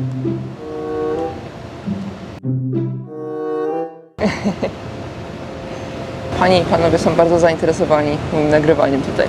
Panie i panowie są bardzo zainteresowani moim nagrywaniem tutaj.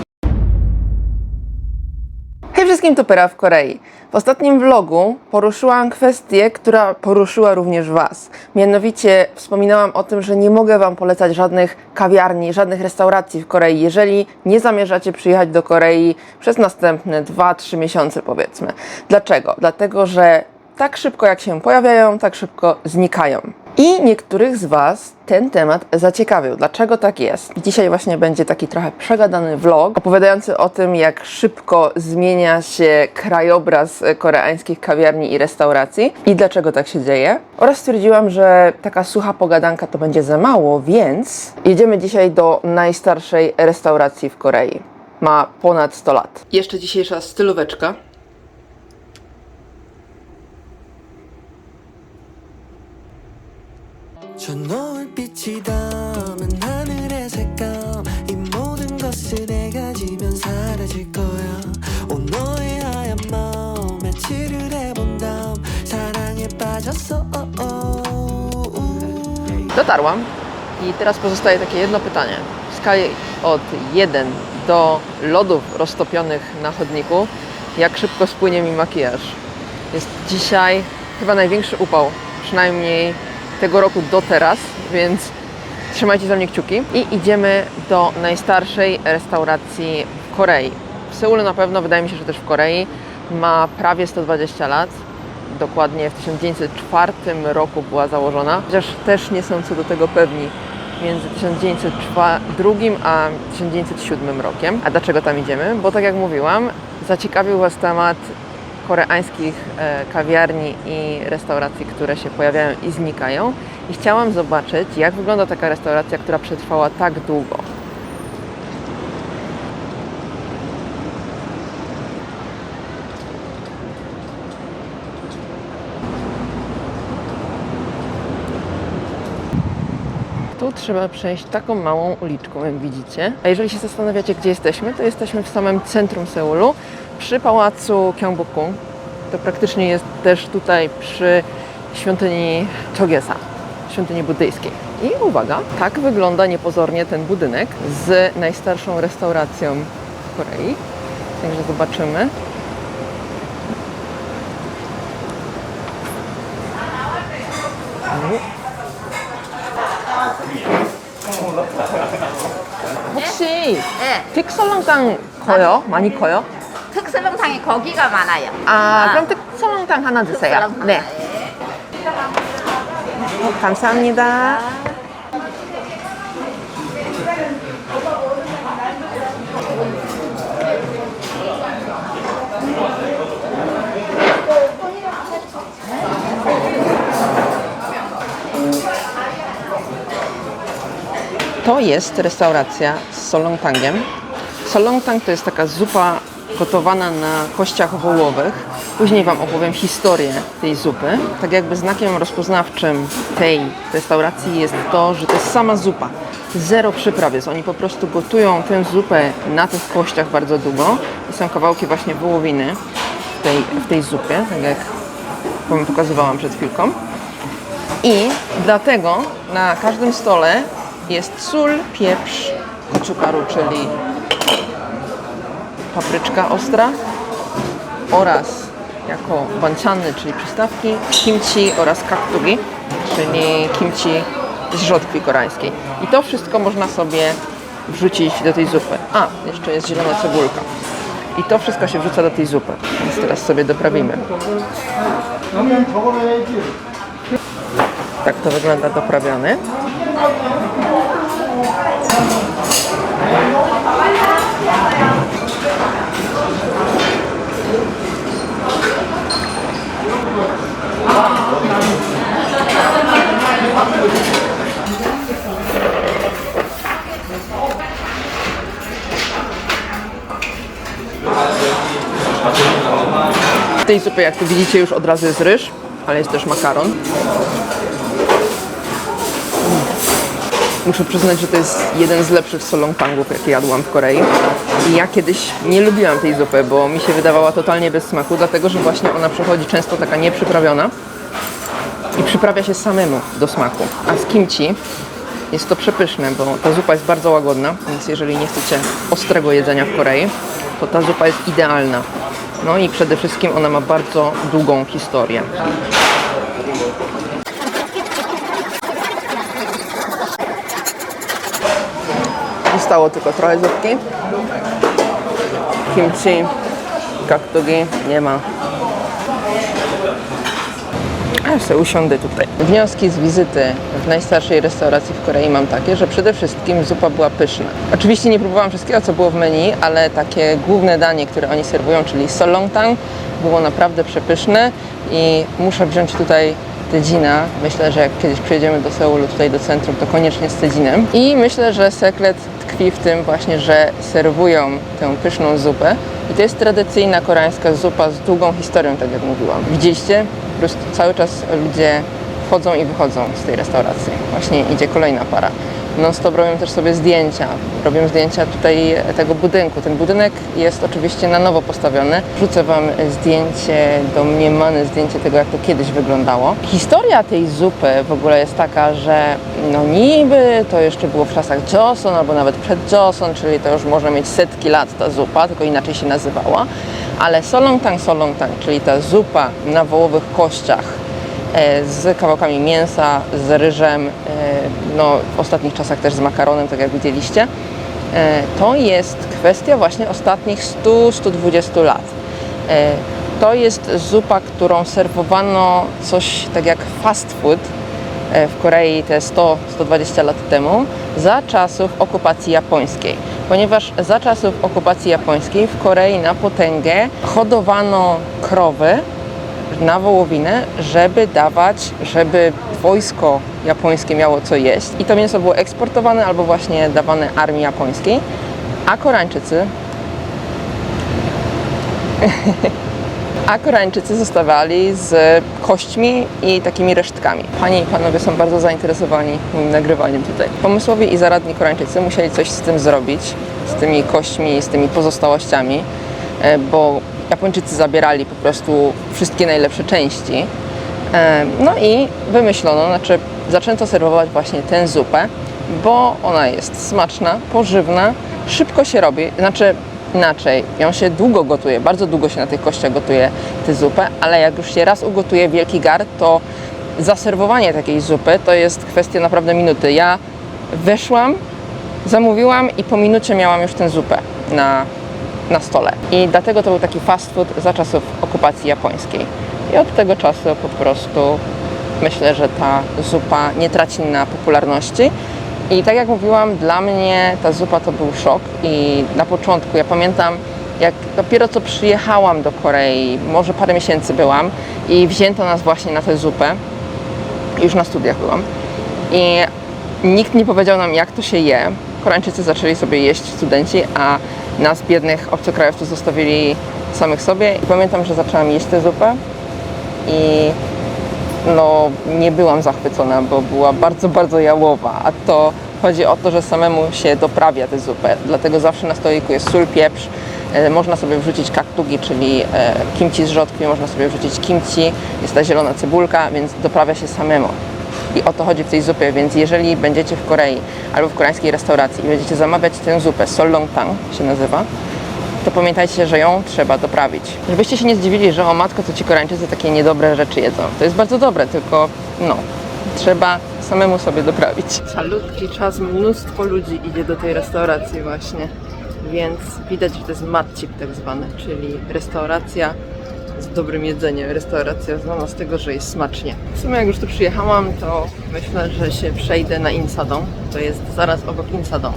Hej wszystkim, to Pera w Korei. W ostatnim vlogu poruszyłam kwestię, która poruszyła również Was. Mianowicie wspominałam o tym, że nie mogę Wam polecać żadnych kawiarni, żadnych restauracji w Korei, jeżeli nie zamierzacie przyjechać do Korei przez następne 2-3 miesiące powiedzmy. Dlaczego? Dlatego, że tak szybko jak się pojawiają, tak szybko znikają. I niektórych z Was ten temat zaciekawił. Dlaczego tak jest? Dzisiaj właśnie będzie taki trochę przegadany vlog opowiadający o tym, jak szybko zmienia się krajobraz koreańskich kawiarni i restauracji i dlaczego tak się dzieje. Oraz stwierdziłam, że taka sucha pogadanka to będzie za mało, więc jedziemy dzisiaj do najstarszej restauracji w Korei. Ma ponad 100 lat. Jeszcze dzisiejsza stylóweczka. 저 노을빛이 담은 하늘의 색감 이 모든 것을 내가 지면 사라질 거야 온 너의 하얀 마음 며칠을 해본 다음 사랑에 빠졌어 Dotarłam i teraz pozostaje takie jedno pytanie. W skali od 1 do lodów roztopionych na chodniku, jak szybko spłynie mi makijaż? Jest dzisiaj chyba największy upał, przynajmniej tego roku do teraz, więc trzymajcie za mnie kciuki. I idziemy do najstarszej restauracji w Korei. W Seulu na pewno, wydaje mi się, że też w Korei. Ma prawie 120 lat dokładnie w 1904 roku była założona, chociaż też nie są co do tego pewni między 1902 a 1907 rokiem. A dlaczego tam idziemy? Bo tak jak mówiłam, zaciekawił Was temat koreańskich e, kawiarni i restauracji, które się pojawiają i znikają. I chciałam zobaczyć, jak wygląda taka restauracja, która przetrwała tak długo. Tu trzeba przejść taką małą uliczką, jak widzicie. A jeżeli się zastanawiacie, gdzie jesteśmy, to jesteśmy w samym centrum Seulu, przy pałacu Gyeongbokgung. To praktycznie jest też tutaj przy świątyni Chogyesa, świątyni buddyjskiej. I uwaga, tak wygląda niepozornie ten budynek z najstarszą restauracją w Korei. Także zobaczymy. 혹시 네, 틱설렁탕 커요? 많이 커요? 거기가 많아요. 아, 그럼 특설렁탕 하나 주세요. 특설렁탕. 네. 어, 감사합니다. To jest restauracja z solongtangiem. Solongtang to jest taka zupa gotowana na kościach wołowych. Później Wam opowiem historię tej zupy. Tak jakby znakiem rozpoznawczym tej restauracji jest to, że to jest sama zupa. Zero przypraw jest. Oni po prostu gotują tę zupę na tych kościach bardzo długo. I są kawałki właśnie wołowiny w tej, w tej zupie, tak jak Wam pokazywałam przed chwilką. I dlatego na każdym stole jest sól, pieprz, koczukaru, czyli papryczka ostra oraz jako banciany, czyli przystawki, kimchi oraz kaktugi, czyli kimchi z rzodkwi koreańskiej. I to wszystko można sobie wrzucić do tej zupy. A, jeszcze jest zielona cebulka. I to wszystko się wrzuca do tej zupy. Więc teraz sobie doprawimy. Tak to wygląda doprawiony. W tej zupie, jak tu widzicie, już od razu jest ryż, ale jest też makaron. Muszę przyznać, że to jest jeden z lepszych solongtangów, jakie jadłam w Korei. I ja kiedyś nie lubiłam tej zupy, bo mi się wydawała totalnie bez smaku, dlatego że właśnie ona przychodzi często taka nieprzyprawiona i przyprawia się samemu do smaku. A z kimchi jest to przepyszne, bo ta zupa jest bardzo łagodna, więc jeżeli nie chcecie ostrego jedzenia w Korei, to ta zupa jest idealna. No i przede wszystkim ona ma bardzo długą historię. Zostało tylko trochę zupki. Kimchi, kaktugi nie ma. Sobie usiądę tutaj. Wnioski z wizyty w najstarszej restauracji w Korei mam takie, że przede wszystkim zupa była pyszna. Oczywiście nie próbowałam wszystkiego, co było w menu, ale takie główne danie, które oni serwują, czyli solongtang, było naprawdę przepyszne i muszę wziąć tutaj Tedzina. Myślę, że jak kiedyś przyjedziemy do Seulu, tutaj do centrum, to koniecznie z Tedzinem. I myślę, że sekret tkwi w tym właśnie, że serwują tę pyszną zupę. I to jest tradycyjna koreańska zupa z długą historią, tak jak mówiłam. Widzieliście? Po prostu cały czas ludzie wchodzą i wychodzą z tej restauracji. Właśnie idzie kolejna para. Non stop robią też sobie zdjęcia. Robią zdjęcia tutaj tego budynku. Ten budynek jest oczywiście na nowo postawiony. Wrzucę Wam zdjęcie, domniemane zdjęcie tego, jak to kiedyś wyglądało. Historia tej zupy w ogóle jest taka, że no niby to jeszcze było w czasach Joseon albo nawet przed Joseon, czyli to już może mieć setki lat ta zupa, tylko inaczej się nazywała. Ale solongtang solongtang, czyli ta zupa na wołowych kościach, z kawałkami mięsa, z ryżem, e, no w ostatnich czasach też z makaronem, tak jak widzieliście. E, To jest kwestia właśnie ostatnich 100-120 lat. E, To jest zupa, którą serwowano coś tak jak fast food e, w Korei te 100-120 lat temu za czasów okupacji japońskiej. Ponieważ za czasów okupacji japońskiej w Korei na potęgę hodowano krowy na wołowinę, żeby dawać, żeby wojsko japońskie miało co jeść. I to mięso było eksportowane albo właśnie dawane armii japońskiej. A Koreańczycy a Koreańczycy zostawali z kośćmi i takimi resztkami. Panie i panowie są bardzo zainteresowani moim nagrywaniem tutaj. Pomysłowi i zaradni Koreańczycy musieli coś z tym zrobić, z tymi kośćmi, z tymi pozostałościami, e, bo Japończycy zabierali po prostu wszystkie najlepsze części. No i wymyślono, znaczy zaczęto serwować właśnie tę zupę, bo ona jest smaczna, pożywna, szybko się robi, znaczy inaczej, ją się długo gotuje, bardzo długo się na tych kościach gotuje tę zupę, ale jak już się raz ugotuje wielki gar, to zaserwowanie takiej zupy to jest kwestia naprawdę minuty. Ja weszłam, zamówiłam i po minucie miałam już tę zupę na, na stole. I dlatego to był taki fast food za czasów okupacji japońskiej. I od tego czasu po prostu myślę, że ta zupa nie traci na popularności. I tak jak mówiłam, dla mnie ta zupa to był szok i na początku, ja pamiętam, jak dopiero co przyjechałam do Korei, może parę miesięcy byłam i wzięto nas właśnie na tę zupę, już na studiach byłam i nikt nie powiedział nam, jak to się je. Koreańczycy zaczęli sobie jeść studenci, a nas, biednych obcokrajowców, zostawili samych sobie. I pamiętam, że zaczęłam jeść tę zupę i no nie byłam zachwycona, bo była bardzo, bardzo jałowa, a to chodzi o to, że samemu się doprawia tę zupę, dlatego zawsze na stoliku jest sól, pieprz, e, można sobie wrzucić kaktugi, czyli e, kimchi z rzodkwi, można sobie wrzucić kimchi, jest ta zielona cebulka, więc doprawia się samemu. I o to chodzi w tej zupie, więc jeżeli będziecie w Korei albo w koreańskiej restauracji i będziecie zamawiać tę zupę, solongtang się nazywa, to pamiętajcie, że ją trzeba doprawić. Żebyście się nie zdziwili, że o matko, to ci Koreańczycy takie niedobre rzeczy jedzą. To jest bardzo dobre, tylko no, trzeba samemu sobie doprawić. Salutki czas, mnóstwo ludzi idzie do tej restauracji właśnie, więc widać, że to jest matcip tak zwany, czyli restauracja z dobrym jedzeniem, restauracja znana z tego, że jest smacznie. W sumie jak już tu przyjechałam, to myślę, że się przejdę na Insadong. To jest zaraz obok Insadong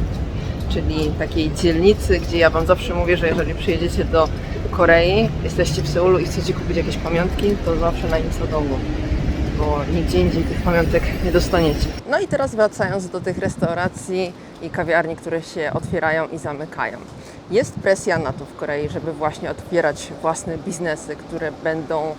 czyli takiej dzielnicy, gdzie ja Wam zawsze mówię, że jeżeli przyjedziecie do Korei, jesteście w Seulu i chcecie kupić jakieś pamiątki, to zawsze na Insadongu, bo nigdzie indziej tych pamiątek nie dostaniecie. No i teraz wracając do tych restauracji i kawiarni, które się otwierają i zamykają. Jest presja na to w Korei, żeby właśnie otwierać własne biznesy, które będą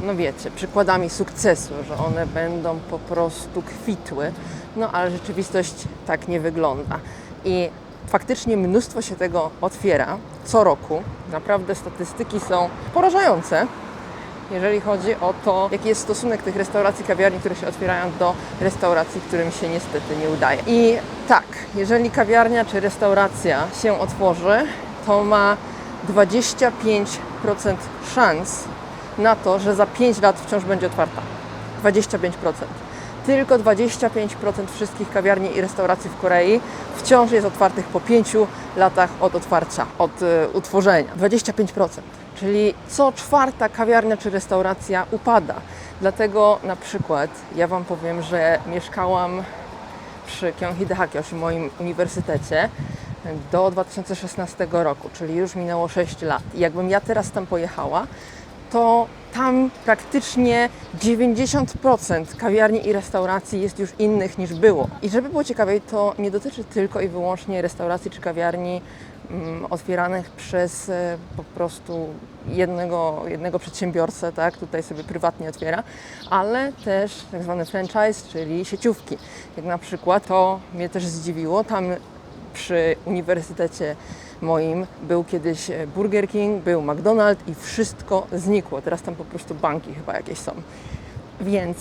no wiecie, przykładami sukcesu, że one będą po prostu kwitły, no ale rzeczywistość tak nie wygląda. I faktycznie mnóstwo się tego otwiera co roku. Naprawdę statystyki są porażające, jeżeli chodzi o to, jaki jest stosunek tych restauracji, kawiarni, które się otwierają do restauracji, którym się niestety nie udaje. I tak, jeżeli kawiarnia czy restauracja się otworzy, to ma 25% szans na to, że za 5 lat wciąż będzie otwarta. 25%. Tylko 25% wszystkich kawiarni i restauracji w Korei wciąż jest otwartych po 5 latach od otwarcia, od e, utworzenia. 25%. Czyli co czwarta kawiarnia czy restauracja upada. Dlatego na przykład ja Wam powiem, że mieszkałam przy Kyonghide Hakyoshi, moim uniwersytecie, do 2016 roku, czyli już minęło 6 lat. I jakbym ja teraz tam pojechała, to tam praktycznie 90% kawiarni i restauracji jest już innych niż było. I żeby było ciekawiej, to nie dotyczy tylko i wyłącznie restauracji czy kawiarni mm, otwieranych przez e, po prostu jednego, jednego przedsiębiorcę, tak, tutaj sobie prywatnie otwiera, ale też tak zwany franchise, czyli sieciówki. Jak na przykład to mnie też zdziwiło, tam przy uniwersytecie moim był kiedyś e, Burger King, był McDonald's i wszystko znikło. Teraz tam po prostu banki chyba jakieś są. Więc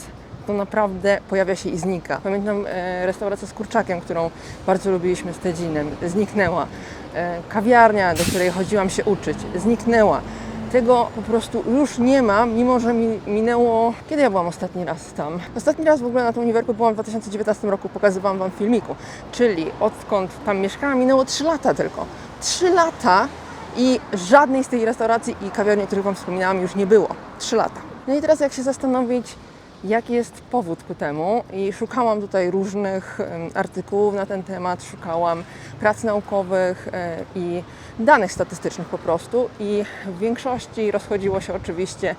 to naprawdę pojawia się i znika. Pamiętam e, restaurację z kurczakiem, którą bardzo lubiliśmy z Tedzinem, zniknęła. E, kawiarnia, do której chodziłam się uczyć, zniknęła. Tego po prostu już nie ma, mimo że mi minęło. Kiedy ja byłam ostatni raz tam? Ostatni raz w ogóle na tym uniwerku byłam w 2019 roku, pokazywałam Wam filmiku. Czyli odkąd tam mieszkałam, minęło 3 lata tylko. 3 lata i żadnej z tej restauracji i kawiarni, o których Wam wspominałam, już nie było. 3 lata. No i teraz jak się zastanowić, jaki jest powód ku temu i szukałam tutaj różnych artykułów na ten temat, szukałam prac naukowych e, i danych statystycznych po prostu i w większości rozchodziło się oczywiście,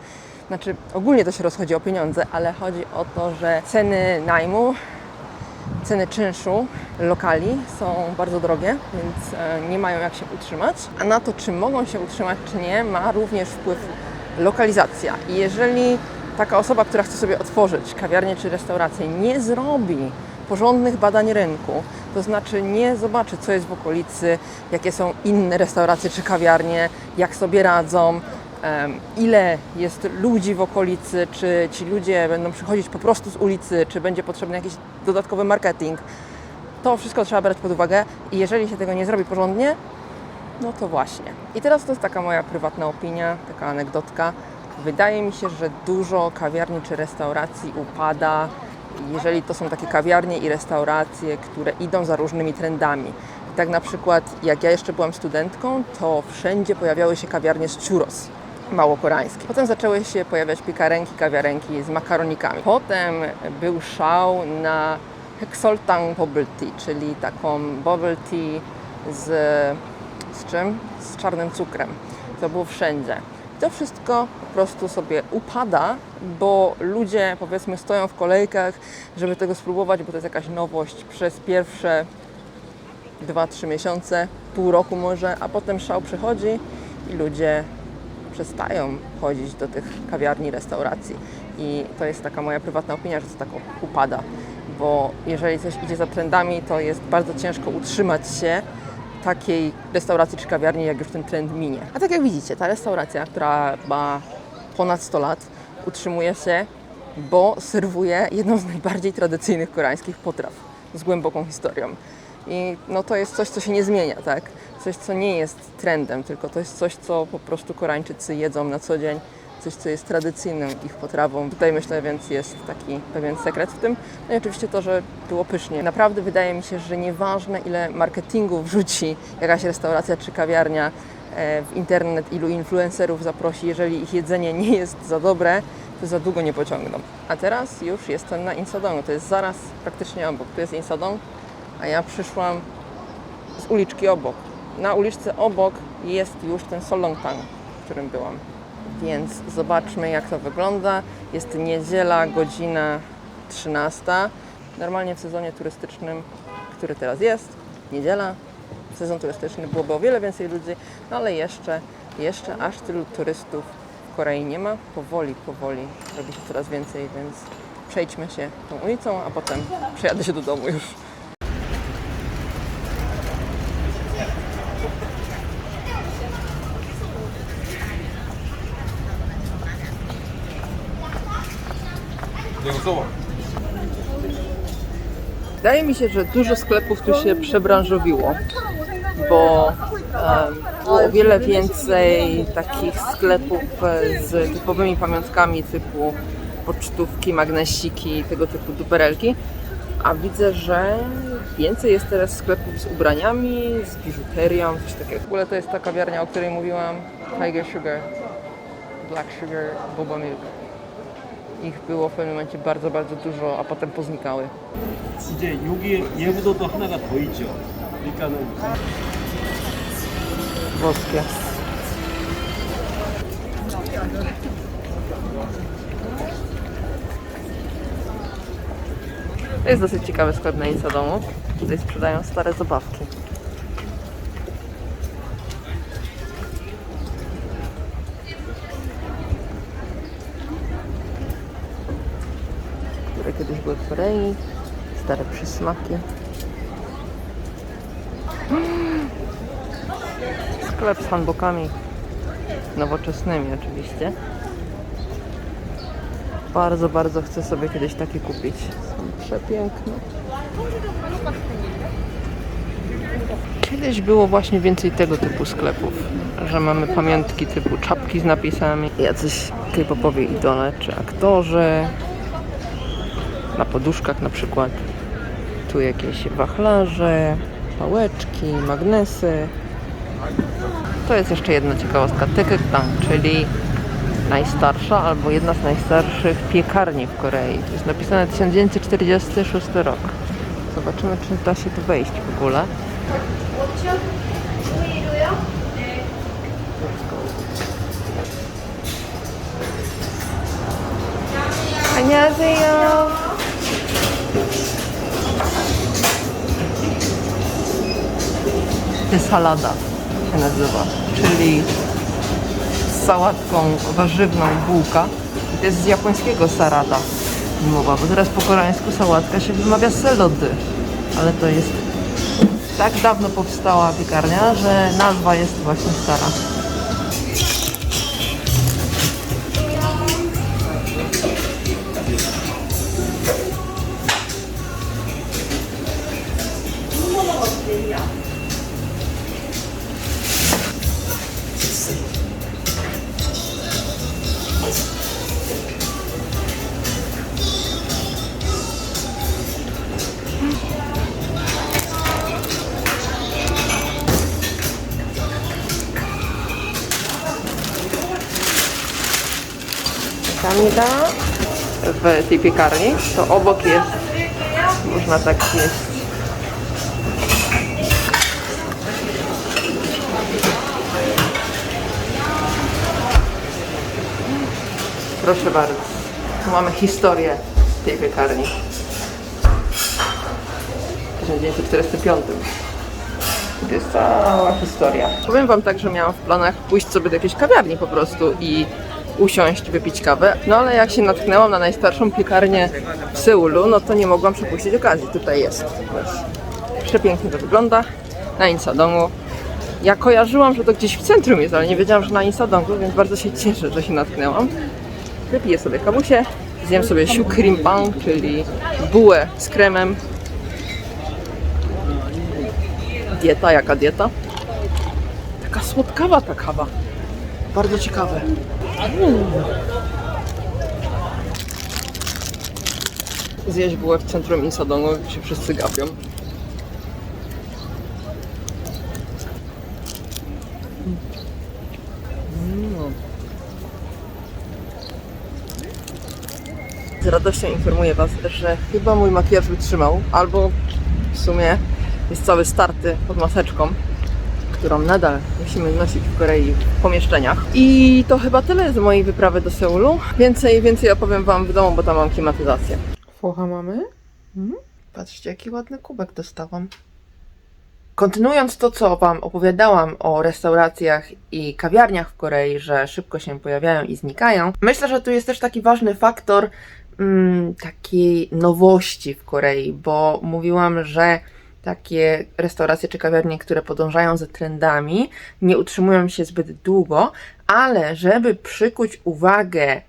znaczy ogólnie to się rozchodzi o pieniądze, ale chodzi o to, że ceny najmu ceny czynszu lokali są bardzo drogie, więc e, nie mają jak się utrzymać. A na to, czy mogą się utrzymać, czy nie, ma również wpływ lokalizacja. I jeżeli taka osoba, która chce sobie otworzyć kawiarnię czy restaurację, nie zrobi porządnych badań rynku, to znaczy nie zobaczy, co jest w okolicy, jakie są inne restauracje czy kawiarnie, jak sobie radzą, ile jest ludzi w okolicy, czy ci ludzie będą przychodzić po prostu z ulicy, czy będzie potrzebny jakiś dodatkowy marketing. To wszystko trzeba brać pod uwagę i jeżeli się tego nie zrobi porządnie, no to właśnie. I teraz to jest taka moja prywatna opinia, taka anegdotka. Wydaje mi się, że dużo kawiarni czy restauracji upada, jeżeli to są takie kawiarnie i restauracje, które idą za różnymi trendami. Tak na przykład, jak ja jeszcze byłam studentką, to wszędzie pojawiały się kawiarnie z churros małokoreańskie. Potem zaczęły się pojawiać piekarenki, kawiarenki z makaronikami. Potem był szał na Hexoltang Bubble Tea, czyli taką bubble tea z, z czym? Z czarnym cukrem. To było wszędzie. To wszystko po prostu sobie upada, bo ludzie powiedzmy stoją w kolejkach, żeby tego spróbować, bo to jest jakaś nowość przez pierwsze 2-3 miesiące, pół roku może, a potem szał przychodzi i ludzie przestają chodzić do tych kawiarni, restauracji. I to jest taka moja prywatna opinia, że to tak upada, bo jeżeli coś idzie za trendami, to jest bardzo ciężko utrzymać się takiej restauracji czy kawiarni, jak już ten trend minie. A tak jak widzicie, ta restauracja, która ma ponad 100 lat, utrzymuje się, bo serwuje jedną z najbardziej tradycyjnych koreańskich potraw z głęboką historią. I no to jest coś, co się nie zmienia, tak? Coś, co nie jest trendem, tylko to jest coś, co po prostu Koreańczycy jedzą na co dzień, coś, co jest tradycyjną ich potrawą. Tutaj myślę, więc jest taki pewien sekret w tym. No i oczywiście to, że było pysznie. Naprawdę wydaje mi się, że nieważne ile marketingu wrzuci jakaś restauracja czy kawiarnia e, w internet, ilu influencerów zaprosi, jeżeli ich jedzenie nie jest za dobre, to za długo nie pociągną. A teraz już jestem na Insadongu, to jest zaraz praktycznie obok. Tu jest Insadong, a ja przyszłam z uliczki obok. Na uliczce obok jest już ten Solongtang, w którym byłam. Więc zobaczmy jak to wygląda. Jest niedziela, godzina 13. Normalnie w sezonie turystycznym, który teraz jest, niedziela, sezon turystyczny byłoby o wiele więcej ludzi, no ale jeszcze, jeszcze aż tylu turystów w Korei nie ma. Powoli, powoli robi się coraz więcej, więc przejdźmy się tą ulicą, a potem przejadę się do domu już. Wydaje mi się, że dużo sklepów tu się przebranżowiło, bo było o wiele więcej takich sklepów e, z typowymi pamiątkami typu pocztówki, magnesiki, tego typu duperelki. A widzę, że więcej jest teraz sklepów z ubraniami, z biżuterią, coś takiego. W ogóle to jest ta kawiarnia, o której mówiłam, Tiger Sugar, Black Sugar, Boba Milk Ich było w pewnym momencie bardzo, bardzo dużo, a potem poznikały. 이제 여기 얘보다도 하나가 더 있죠. 그러니까는 Włoskie. To jest dosyć ciekawy sklep na Insta domu. Tutaj sprzedają stare zabawki. Korei. Stare przysmaki. Sklep z handbokami nowoczesnymi oczywiście. Bardzo, bardzo chcę sobie kiedyś takie kupić. Są przepiękne. Kiedyś było właśnie więcej tego typu sklepów, że mamy pamiątki typu czapki z napisami, jacyś k-popowi idole czy aktorzy, na poduszkach na przykład. Tu jakieś wachlarze, pałeczki, magnesy, to jest jeszcze jedna ciekawostka. Tekekdang, czyli najstarsza albo jedna z najstarszych piekarni w Korei. To jest napisane 1946 rok. Zobaczymy, czy da się tu wejść w ogóle. 안녕하세요. To jest salada się nazywa, czyli z sałatką warzywną bułka. I to jest z japońskiego sarada mowa, bo teraz po koreańsku sałatka się wymawia selody, ale to jest tak dawno powstała piekarnia, że nazwa jest właśnie stara. Kamila w tej piekarni, to obok jest, można tak jeść. Proszę bardzo, tu mamy historię tej piekarni. W 1945. To jest cała historia. Powiem Wam tak, że miałam w planach pójść sobie do jakiejś kawiarni po prostu i usiąść, wypić kawę. No ale jak się natknęłam na najstarszą piekarnię w Seulu, no to nie mogłam przepuścić okazji. Tutaj jest. Przepięknie to wygląda. Na Insadongu. Ja kojarzyłam, że to gdzieś w centrum jest, ale nie wiedziałam, że na Insadongu, więc bardzo się cieszę, że się natknęłam. Wypiję sobie kawusie, zjem sobie siu cream pan, czyli bułę z kremem. Dieta, jaka dieta? Taka słodkawa ta kawa. Bardzo ciekawe. Zjeść bułę w centrum Insadongu, się wszyscy gapią. Z radością informuję Was, że chyba mój makijaż wytrzymał, albo w sumie jest cały starty pod maseczką, którą nadal musimy nosić w Korei w pomieszczeniach. I to chyba tyle z mojej wyprawy do Seulu. Więcej, więcej opowiem Wam w domu, bo tam mam klimatyzację. Focha mamy? Hmm? Patrzcie, jaki ładny kubek dostałam. Kontynuując to, co Wam opowiadałam o restauracjach i kawiarniach w Korei, że szybko się pojawiają i znikają, myślę, że tu jest też taki ważny faktor mm, takiej nowości w Korei, bo mówiłam, że takie restauracje czy kawiarnie, które podążają za trendami, nie utrzymują się zbyt długo, ale żeby przykuć uwagę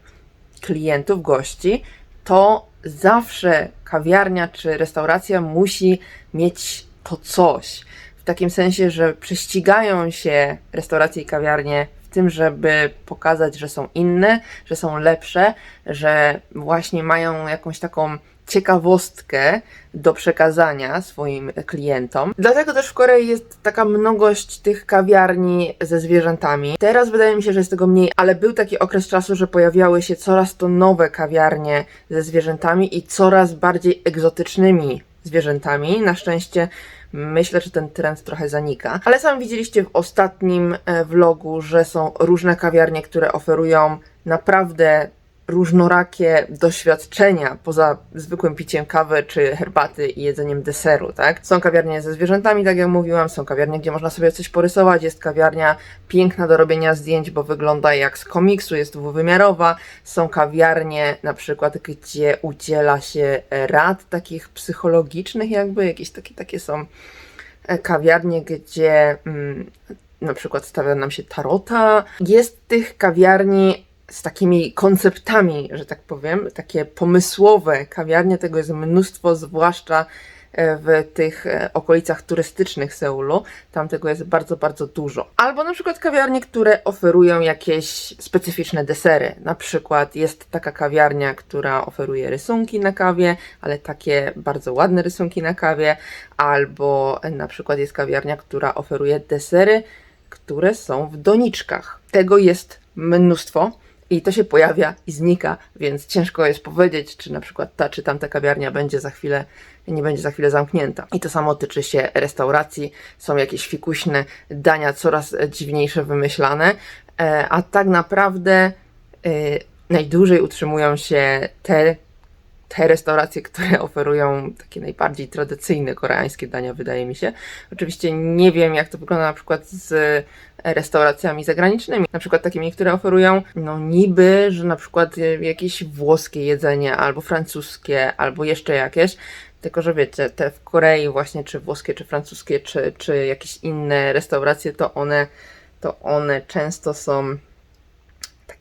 klientów, gości, to zawsze kawiarnia czy restauracja musi mieć to coś. W takim sensie, że prześcigają się restauracje i kawiarnie w tym, żeby pokazać, że są inne, że są lepsze, że właśnie mają jakąś taką ciekawostkę do przekazania swoim klientom. Dlatego też w Korei jest taka mnogość tych kawiarni ze zwierzętami. Teraz wydaje mi się, że jest tego mniej, ale był taki okres czasu, że pojawiały się coraz to nowe kawiarnie ze zwierzętami i coraz bardziej egzotycznymi zwierzętami. Na szczęście myślę, że ten trend trochę zanika. Ale sami widzieliście w ostatnim e, vlogu, że są różne kawiarnie, które oferują naprawdę różnorakie doświadczenia poza zwykłym piciem kawy czy herbaty i jedzeniem deseru, tak? Są kawiarnie ze zwierzętami, tak jak mówiłam, są kawiarnie, gdzie można sobie coś porysować, jest kawiarnia piękna do robienia zdjęć, bo wygląda jak z komiksu, jest dwuwymiarowa, są kawiarnie na przykład, gdzie udziela się rad takich psychologicznych jakby, jakieś takie, takie są e, kawiarnie, gdzie mm, na przykład stawia nam się tarota. Jest tych kawiarni z takimi konceptami, że tak powiem, takie pomysłowe kawiarnie, tego jest mnóstwo, zwłaszcza e, w tych e, okolicach turystycznych Seulu. Tam tego jest bardzo, bardzo dużo. Albo na przykład kawiarnie, które oferują jakieś specyficzne desery. Na przykład jest taka kawiarnia, która oferuje rysunki na kawie, ale takie bardzo ładne rysunki na kawie. Albo e, na przykład jest kawiarnia, która oferuje desery, które są w doniczkach. Tego jest mnóstwo. I to się pojawia i znika, więc ciężko jest powiedzieć, czy na przykład ta czy tamta kawiarnia będzie za chwilę, nie będzie za chwilę zamknięta. I to samo tyczy się restauracji. Są jakieś fikuśne dania, coraz dziwniejsze wymyślane, e, a tak naprawdę e, najdłużej utrzymują się te te restauracje, które oferują takie najbardziej tradycyjne koreańskie dania, wydaje mi się. Oczywiście nie wiem, jak to wygląda na przykład z restauracjami zagranicznymi, na przykład takimi, które oferują, no niby, że na przykład jakieś włoskie jedzenie, albo francuskie, albo jeszcze jakieś, tylko że wiecie, te w Korei właśnie, czy włoskie, czy francuskie, czy, czy jakieś inne restauracje, to one, to one często są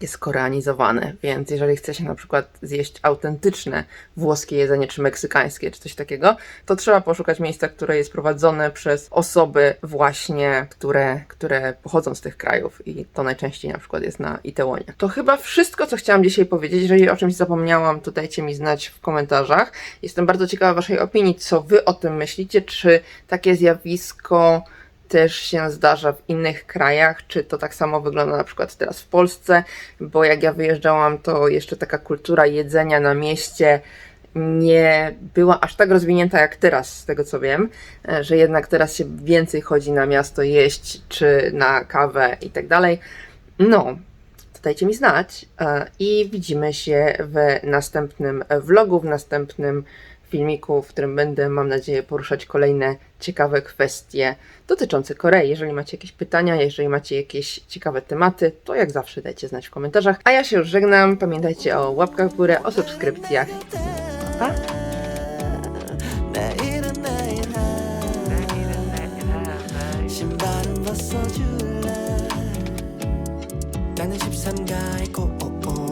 takie skoreanizowane, więc jeżeli chce się na przykład zjeść autentyczne włoskie jedzenie, czy meksykańskie, czy coś takiego, to trzeba poszukać miejsca, które jest prowadzone przez osoby właśnie, które, które pochodzą z tych krajów i to najczęściej na przykład jest na Itełonie. To chyba wszystko, co chciałam dzisiaj powiedzieć. Jeżeli o czymś zapomniałam, to dajcie mi znać w komentarzach. Jestem bardzo ciekawa waszej opinii, co wy o tym myślicie, czy takie zjawisko też się zdarza w innych krajach, czy to tak samo wygląda na przykład teraz w Polsce, bo jak ja wyjeżdżałam, to jeszcze taka kultura jedzenia na mieście nie była aż tak rozwinięta jak teraz, z tego co wiem, e, że jednak teraz się więcej chodzi na miasto jeść, czy na kawę i tak dalej. No, dajcie mi znać e, i widzimy się w następnym vlogu, w następnym filmiku, w którym będę, mam nadzieję, poruszać kolejne ciekawe kwestie dotyczące Korei. Jeżeli macie jakieś pytania, jeżeli macie jakieś ciekawe tematy, to jak zawsze dajcie znać w komentarzach. A ja się już żegnam. Pamiętajcie o łapkach w górę, o subskrypcjach. Pa! 내일은 내일 신발은 벗어줄래 나는 13가의 꼬리한 맨이